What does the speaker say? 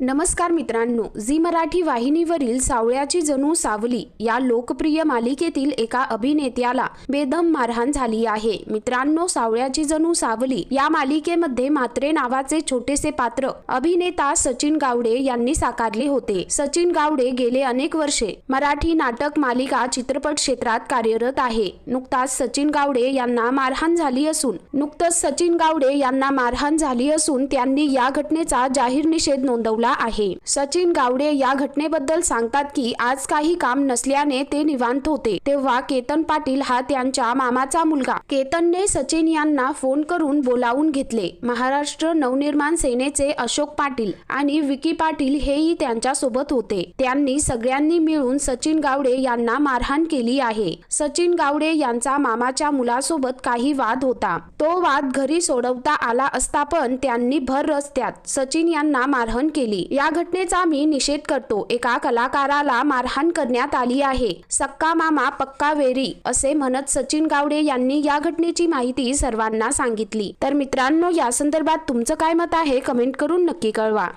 नमस्कार मित्रांनो झी मराठी वाहिनीवरील सावळ्याची जणू सावली या लोकप्रिय मालिकेतील एका अभिनेत्याला बेदम मारहाण झाली आहे. मित्रांनो सावळ्याची जणू सावली या मालिकेमध्ये मात्रे नावाचे छोटेसे पात्र अभिनेता सचिन गावडे यांनी साकारले होते. सचिन गावडे गेले अनेक वर्षे मराठी नाटक मालिका चित्रपट क्षेत्रात कार्यरत आहे. नुकताच सचिन गावडे यांना मारहाण झाली असून नुकतंच सचिन गावडे यांना मारहाण झाली असून त्यांनी या घटनेचा जाहीर निषेध नोंदवला आहे. सचिन गावडे या घटनेबद्दल सांगतात की आज काही काम नसल्याने ते निवांत होते. तेव्हा केतन पाटील हा त्यांच्या मामाचा मुलगा. केतनने सचिन यांना फोन करून बोलावून घेतले. महाराष्ट्र नवनिर्माण सेनेचे अशोक पाटील आणि विकी पाटील हेही त्यांच्यासोबत होते. त्यांनी सगळ्यांनी मिळून सचिन गावडे यांना मारहाण केली आहे. सचिन गावडे यांचा मामाच्या मुलासोबत काही वाद होता. तो वाद घरी सोडवता आला असता पण त्यांनी भर रस्त्यात सचिन यांना मारहाण केली. या घटनेचा मी निषेध करतो. एका कलाकाराला मारहाण करण्यात आली आहे. सक्का मामा पक्का वेरी असे म्हणत सचिन गावडे यांनी या घटनेची माहिती सर्वांना सांगितली. तर मित्रांनो या संदर्भात तुमचं काय मत आहे? कमेंट करून नक्की कळवा.